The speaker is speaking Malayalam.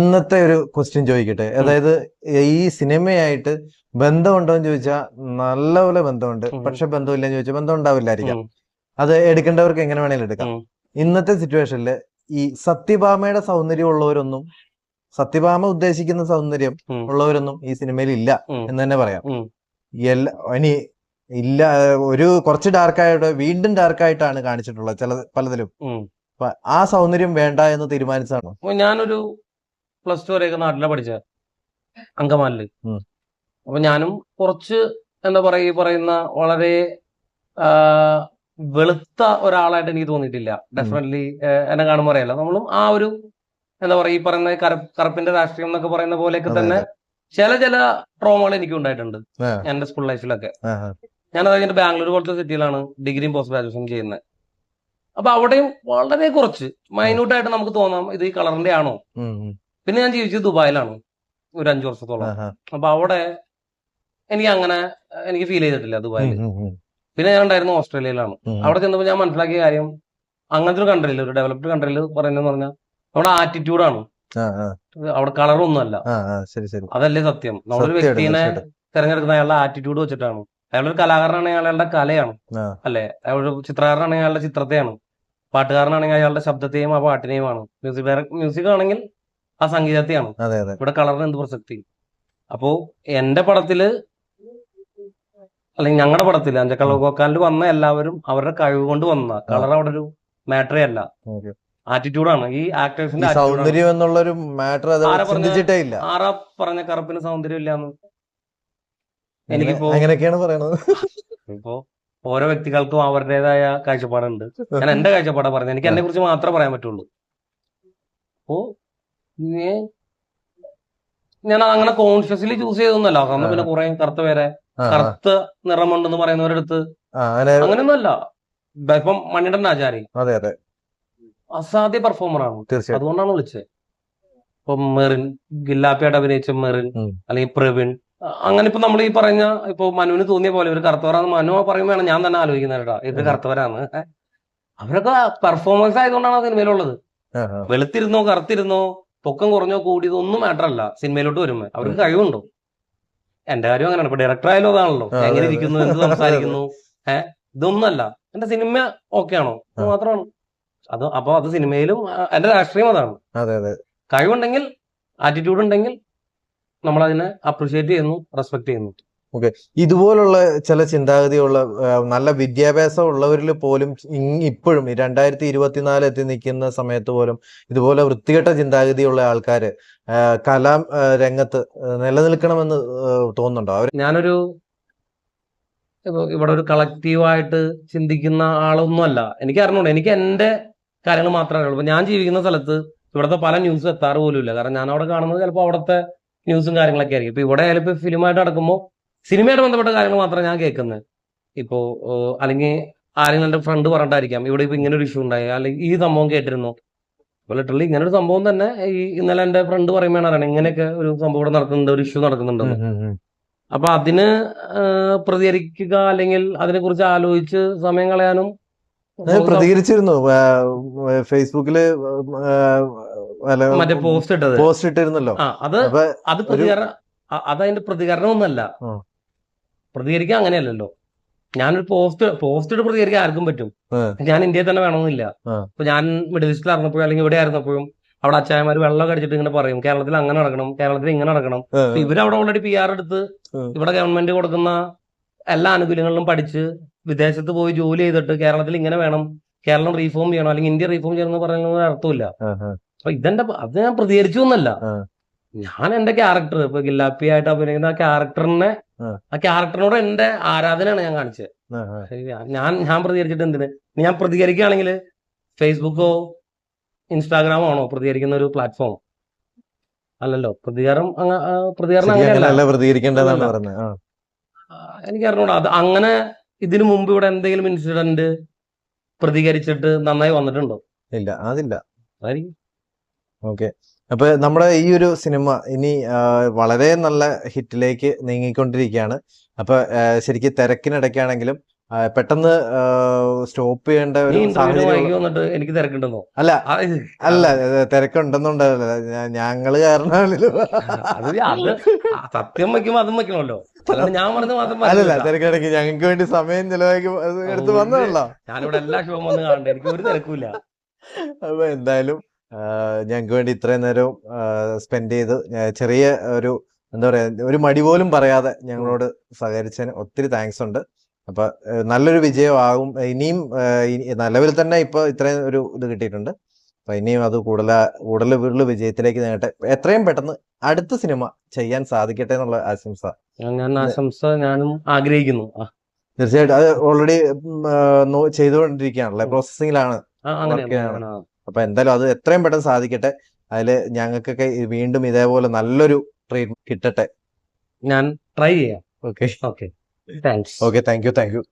ഇന്നത്തെ ഒരു ക്വസ്റ്റ്യൻ ചോദിക്കട്ടെ. അതായത് ഈ സിനിമയായിട്ട് ബന്ധമുണ്ടോ എന്ന് ചോദിച്ചാൽ നല്ലപോലെ ബന്ധമുണ്ട്. പക്ഷെ പക്ഷെ ബന്ധമില്ലെന്ന് ചോദിച്ചാൽ ബന്ധം ഉണ്ടാവില്ലായിരിക്കാം അത് എടുക്കേണ്ടവർക്ക് എങ്ങനെ വേണേലും എടുക്കാം. ഇന്നത്തെ സിറ്റുവേഷനിൽ ഈ സത്യഭാമയുടെ സൗന്ദര്യം ഉള്ളവരൊന്നും സത്യഭാമ ഉദ്ദേശിക്കുന്ന സൗന്ദര്യം. ഉള്ളവരൊന്നും ഈ സിനിമയിൽ ഇല്ല എന്ന് തന്നെ പറയാം. എല്ലാ ഇനി ഇല്ല ഒരു കുറച്ച് ഡാർക്കായിട്ട് വീണ്ടും ഡാർക്കായിട്ടാണ് കാണിച്ചിട്ടുള്ളത് ചില പലതിലും. ആ സൗന്ദര്യം വേണ്ട എന്ന് തീരുമാനിച്ചാണോ ഞാനൊരു പ്ലസ് ടു വരെയൊക്കെ നാട്ടിലെ പഠിച്ച. അങ്കമാലിൽ. അപ്പൊ ഞാനും കുറച്ച് എന്താ പറയുക ഈ പറയുന്ന വളരെ വെളുത്ത ഒരാളായിട്ട് എനിക്ക് തോന്നിയിട്ടില്ല. ഡെഫിനറ്റ്ലി എന്നെ കാണുമ്പോൾ അറിയാലോ. നമ്മളും ആ ഒരു എന്താ പറയാ ഈ പറയുന്ന കറ- കറുപ്പിന്റെ രാഷ്ട്രീയം എന്നൊക്കെ പറയുന്ന പോലെയൊക്കെ തന്നെ ചില ചില ട്രോമകൾ എനിക്ക് ഉണ്ടായിട്ടുണ്ട്. എന്റെ സ്കൂൾ ലൈഫിലൊക്കെ. ഞാൻ അത് കഴിഞ്ഞിട്ട് ബാംഗ്ലൂർ പോലത്തെ സിറ്റിയിലാണ് ഡിഗ്രിയും പോസ്റ്റ് ഗ്രാജുവേഷൻ ചെയ്യുന്നത് അപ്പൊ അവിടെയും വളരെ കുറച്ച് മൈന്യൂട്ടായിട്ട് നമുക്ക് തോന്നാം ഇത് ഈ കളറിന്റെ ആണോ. പിന്നെ ഞാൻ ജീവിച്ചത് ദുബായിലാണ് ഒരു അഞ്ചു വർഷത്തോളം. അപ്പൊ അവിടെ എനിക്ക് അങ്ങനെ എനിക്ക് ഫീൽ ചെയ്തിട്ടില്ല ദുബായിൽ. പിന്നെ ഞാൻ ഉണ്ടായിരുന്നു ഓസ്ട്രേലിയയിലാണ്. അവിടെ ചെന്നപ്പോൾ ഞാൻ മനസ്സിലാക്കിയ കാര്യം അങ്ങനത്തെ ഒരു കൺട്രിയിൽ ഒരു ഡെവലപ്ഡ് കൺട്രിയിൽ പറയുന്നത് പറഞ്ഞാൽ നമ്മുടെ ആറ്റിറ്റ്യൂഡാണ്. അവിടെ കളറൊന്നും അല്ല ആ, ആ. ശരി ശരി അതല്ലേ സത്യം നമ്മളൊരു വ്യക്തിനെ. തിരഞ്ഞെടുക്കുന്ന അയാളുടെ ആറ്റിറ്റ്യൂഡ് വെച്ചിട്ടാണ് അയാളൊരു കലാകാരനാണെങ്കിൽ അയാളുടെ കലയാണ്. അല്ലെ അയാളൊരു ചിത്രകാരനാണെങ്കിൽ അയാളുടെ ചിത്രത്തെയാണ് പാട്ടുകാരനാണെങ്കിൽ അയാളുടെ ശബ്ദത്തെയും ആ പാട്ടിനെയുമാണ് മ്യൂസിക് മ്യൂസിക് ആണെങ്കിൽ ആ സംഗീതത്തെയാണ്. ഇവിടെ കളറിന് എന്ത് പ്രസക്തി? അപ്പോ എന്റെ പടത്തിൽ അല്ലെങ്കിൽ ഞങ്ങളുടെ പടത്തിൽ അഞ്ചക്കളക്കാലിൽ വന്ന എല്ലാവരും അവരുടെ കഴിവ് കൊണ്ട് വന്ന കളർ അവിടെ ഒരു മാറ്ററേ അല്ല. ആറ്റിറ്റ്യൂഡാണ് ഈ ആക്ടേഴ്സിന്റെ സൗന്ദര്യം മാറ്റർ ആരാ പറഞ്ഞത്? ചിന്തിച്ചിട്ടേ ഇല്ല. ആറാ പറഞ്ഞ കറുപ്പിന് സൗന്ദര്യം ഇല്ലാന്ന്? എനിക്കിപ്പോ അങ്ങനെയൊക്കെയാണ് പറയണത്? ഇപ്പോ ഓരോ വ്യക്തികൾക്കും അവരുടേതായ കാഴ്ചപ്പാടുണ്ട്. ഞാൻ എന്റെ കാഴ്ചപ്പാടാ പറഞ്ഞത്. എനിക്ക് എന്നെ കുറിച്ച് മാത്രമേ പറയാൻ പറ്റുള്ളൂ. അപ്പോ ഞാൻ അങ്ങനെ കോൺഷ്യസ്ലി ചൂസ് ചെയ്തൊന്നുമല്ല കാരണം പിന്നെ കുറെ കറുത്ത പേരെ. കറുത്ത നിറമുണ്ടെന്ന് പറയുന്നവരെടുത്ത് അങ്ങനെയൊന്നുമല്ല. ഇപ്പം മണ്ണിടൻ ആചാരി. അതെ അതെ. അസാധ്യ പെർഫോമർ ആണ്. അതുകൊണ്ടാണ് വിളിച്ചത്. ഇപ്പൊ മെറിൻ ഗില്ലാപ്പിയായിട്ട് അഭിനയിച്ച മെറിൻ അല്ലെങ്കിൽ പ്രവീൺ അങ്ങനെ ഇപ്പൊ നമ്മൾ ഈ പറഞ്ഞ ഇപ്പൊ മനുവിന് തോന്നിയ പോലെ ഒരു കറുത്തവരാന്ന് മനു പറയുമ്പോഴാണ് ഞാൻ തന്നെ ആലോചിക്കുന്നത് കേട്ടോ ഇത്. കറുത്തവരാന്ന് അവരൊക്കെ പെർഫോമൻസ് ആയതുകൊണ്ടാണ് ആ സിനിമയിലുള്ളത്. വെളുത്തിരുന്നോ കറുത്തിരുന്നോ പൊക്കം കുറഞ്ഞോ കൂടിയതോ ഒന്നും മാറ്റർ അല്ല സിനിമയിലോട്ട് വരുമ്പോ. അവർക്ക് കഴിവുണ്ടോ? എന്റെ കാര്യം അങ്ങനെയാണ്. ഇപ്പൊ ഡയറക്ടർ ആയാലും അതാണല്ലോ. എങ്ങനെ ഇരിക്കുന്നു എന്ത് സംസാരിക്കുന്നു ഏഹ് ഇതൊന്നല്ല എന്റെ സിനിമ ഓക്കെ ആണോ. മാത്രമാണ്. അത് അപ്പൊ അത് സിനിമയിലും എന്റെ രാഷ്ട്രീയം അതാണ്. അതെ അതെ. കഴിവുണ്ടെങ്കിൽ ആറ്റിറ്റ്യൂഡ് ഉണ്ടെങ്കിൽ നമ്മൾ അതിനെ അപ്രിഷിയേറ്റ് ചെയ്യുന്നു റെസ്പെക്ട് ചെയ്യുന്നു. ഇതുപോലുള്ള ചില ചിന്താഗതിയുള്ള നല്ല വിദ്യാഭ്യാസം ഉള്ളവരിൽ പോലും ഇപ്പോഴും രണ്ടായിരത്തി ഇരുപത്തിനാല് എത്തി നിൽക്കുന്ന സമയത്ത് പോലും ഇതുപോലെ വൃത്തികെട്ട ചിന്താഗതിയുള്ള ആൾക്കാർ കലാ രംഗത്ത് നിലനിൽക്കണമെന്ന് തോന്നുന്നുണ്ടോ? അവർ ഞാനൊരു ഇവിടെ ഒരു കളക്റ്റീവായിട്ട് ചിന്തിക്കുന്ന ആളൊന്നും അല്ല എനിക്ക് അറിഞ്ഞൂടെ എനിക്ക് എന്റെ കാര്യങ്ങൾ മാത്രമേ അറിയുള്ളൂ. ഞാൻ ജീവിക്കുന്ന സ്ഥലത്ത് ഇവിടുത്തെ പല ന്യൂസും എത്താറ് പോലും ഇല്ല കാരണം ഞാൻ അവിടെ കാണുന്നത് ചിലപ്പോൾ അവിടുത്തെ ന്യൂസും കാര്യങ്ങളൊക്കെ ആയിരിക്കും. ഇപ്പൊ ഇവിടെ ആയാലും ഇപ്പൊ ഫിലിമായിട്ട് നടക്കുമ്പോൾ സിനിമയായിട്ട് ബന്ധപ്പെട്ട കാര്യങ്ങൾ മാത്രമേ ഞാൻ കേൾക്കുന്നത്. ഇപ്പോ അല്ലെങ്കിൽ ആരെങ്കിലും എന്റെ ഫ്രണ്ട് പറഞ്ഞിട്ടായിരിക്കാം ഇവിടെ ഇപ്പൊ ഇങ്ങനെ ഒരു ഇഷ്യൂ ഉണ്ടായി അല്ലെങ്കിൽ ഈ സംഭവം കേട്ടിരുന്നു. അപ്പോൾ ലിറ്ററലി ഇങ്ങനെ ഒരു സംഭവം തന്നെ ഈ ഇന്നലെ എന്റെ ഫ്രണ്ട് പറയുമ്പോൾ അറിയണം ഇങ്ങനെയൊക്കെ ഒരു സംഭവം ഇവിടെ നടക്കുന്നുണ്ട് ഒരു ഇഷ്യൂ നടക്കുന്നുണ്ടെന്ന് അപ്പൊ അതിന് പ്രതികരിക്കുക അല്ലെങ്കിൽ അതിനെ കുറിച്ച് ആലോചിച്ച് സമയം കളയാനും പ്രതികരിച്ചിരുന്നു. ഫേസ്ബുക്കിൽ മറ്റേ പോസ്റ്റ് ഇട്ടത്. പോസ്റ്റ് ഇട്ടിരുന്നല്ലോ. അത് അത് പ്രതികരണം അതതിന്റെ അത് അതിന്റെ പ്രതികരണം ഒന്നല്ല. പ്രതികരിക്കാൻ അങ്ങനെയല്ലല്ലോ. ഞാനൊരു പോസ്റ്റ് പോസ്റ്റ് ഇട്ട് പ്രതികരിക്കാൻ ആർക്കും പറ്റും. ഞാൻ ഇന്ത്യയിൽ തന്നെ വേണമെന്നില്ല. അപ്പൊ ഇപ്പൊ ഞാൻ മിഡിൽ ഈസ്റ്റിൽ ഇറങ്ങപ്പോഴും അല്ലെങ്കിൽ ഇവിടെ ആയിരുന്നപ്പോഴും അവിടെ അച്ചായമാര് വെള്ളം അടിച്ചിട്ട് ഇങ്ങനെ പറയും കേരളത്തിൽ അങ്ങനെ നടക്കണം കേരളത്തിൽ ഇങ്ങനെ നടക്കണം. ഇവരവിടെ ഓൾറെഡി പി ആർ എടുത്ത്. ഇവിടെ ഗവൺമെന്റ് കൊടുക്കുന്ന എല്ലാ ആനുകൂല്യങ്ങളിലും പഠിച്ച് വിദേശത്ത് പോയി ജോലി ചെയ്തിട്ട് കേരളത്തിൽ ഇങ്ങനെ വേണം കേരളം റീഫോം ചെയ്യണം അല്ലെങ്കിൽ ഇന്ത്യ റീഫോം ചെയ്യണം എന്ന് പറയുന്നത് അർത്ഥമില്ല. അപ്പൊ ഇതെന്റെ അത് ഞാൻ പ്രതികരിച്ചു എന്നല്ല. ഞാൻ എന്റെ ക്യാരക്ടർ ഇപ്പൊ ഗില്ലാപ്പി ആയിട്ട് അഭിനയിക്കുന്ന ആ ക്യാരക്ടറിനെ ആ. ക്യാരക്ടറിനോട് എന്റെ ആരാധനയാണ് ഞാൻ കാണിച്ചത്. ഞാൻ ഞാൻ പ്രതികരിച്ചിട്ട് എന്തിന്? ഞാൻ പ്രതികരിക്കുകയാണെങ്കിൽ ഫേസ്ബുക്കോ ഇൻസ്റ്റാഗ്രാമോ ആണോ പ്രതികരിക്കുന്ന ഒരു പ്ലാറ്റ്ഫോം അല്ലല്ലോ പ്രതികാരം പ്രതികരണം അങ്ങനെയല്ല. പ്രതികരിക്കേണ്ടതാണ്. പറഞ്ഞത്. എനിക്ക് അറിഞ്ഞൂടാ അത് അങ്ങനെ ഇതിനു മുമ്പ് ഇവിടെ എന്തെങ്കിലും ഇൻസിഡന്റ് പ്രതികരിച്ചിട്ട് നന്നായി വന്നിട്ടുണ്ടോ? ഇല്ല അതില്ല. ഓക്കെ. അപ്പൊ നമ്മുടെ ഈ ഒരു സിനിമ ഇനി വളരെ നല്ല ഹിറ്റിലേക്ക് നീങ്ങിക്കൊണ്ടിരിക്കുകയാണ്. അപ്പൊ ശരിക്ക് തിരക്കിനിടയ്ക്കാണെങ്കിലും പെട്ടെന്ന് സ്റ്റോപ്പ് ചെയ്യേണ്ട ഒരു എനിക്ക് തിരക്കുണ്ടെന്നോ? അല്ല അല്ല തിരക്കുണ്ടെന്നുണ്ടല്ല ഞങ്ങൾ കാരണമല്ലോ സത്യം വയ്ക്കുമ്പോ അതും വെക്കണമല്ലോ. ഞാൻ പറഞ്ഞ മാത്രം അല്ലല്ല. തിരക്കിടയ്ക്ക് ഞങ്ങൾക്ക് വേണ്ടി സമയം ചെലവാക്കി എടുത്തു വന്നതല്ലോ ഞാനിവിടെ എല്ലാ ഷോയും വന്ന് കാണണ്ടേ? എനിക്ക് ഒരു തിരക്കൂല അപ്പൊ എന്തായാലും ഞങ്ങൾക്ക് വേണ്ടി ഇത്രയും നേരം സ്പെൻഡ് ചെയ്ത് ചെറിയ ഒരു എന്താ പറയാ ഒരു മടി പോലും പറയാതെ ഞങ്ങളോട് സഹകരിച്ചതിന് ഒത്തിരി താങ്ക്സ് ഉണ്ട്. അപ്പൊ നല്ലൊരു വിജയമാകും. ഇനിയും നിലവിൽ തന്നെ ഇപ്പൊ ഇത്രയും ഒരു ഇത് കിട്ടിയിട്ടുണ്ട്. അപ്പൊ ഇനിയും അത് കൂടുതൽ കൂടുതൽ വീട്ടിൽ വിജയത്തിലേക്ക് നേട്ടെ എത്രയും പെട്ടെന്ന് അടുത്ത സിനിമ ചെയ്യാൻ സാധിക്കട്ടെ എന്നുള്ള ആശംസ. ഞാൻ- ആശംസ ഞാനും ആഗ്രഹിക്കുന്നു. തീർച്ചയായിട്ടും. അത് ഓൾറെഡി ചെയ്തുകൊണ്ടിരിക്കുകയാണല്ലേ? പ്രോസസ്സിങ്ങിലാണ് അപ്പൊ എന്തായാലും അത് എത്രയും പെട്ടെന്ന് സാധിക്കട്ടെ. അതിൽ ഞങ്ങൾക്കൊക്കെ വീണ്ടും ഇതേപോലെ നല്ലൊരു ട്രീറ്റ്മെന്റ് കിട്ടട്ടെ. ഞാൻ ട്രൈ ചെയ്യാം. Okay okay thanks okay thank you thank you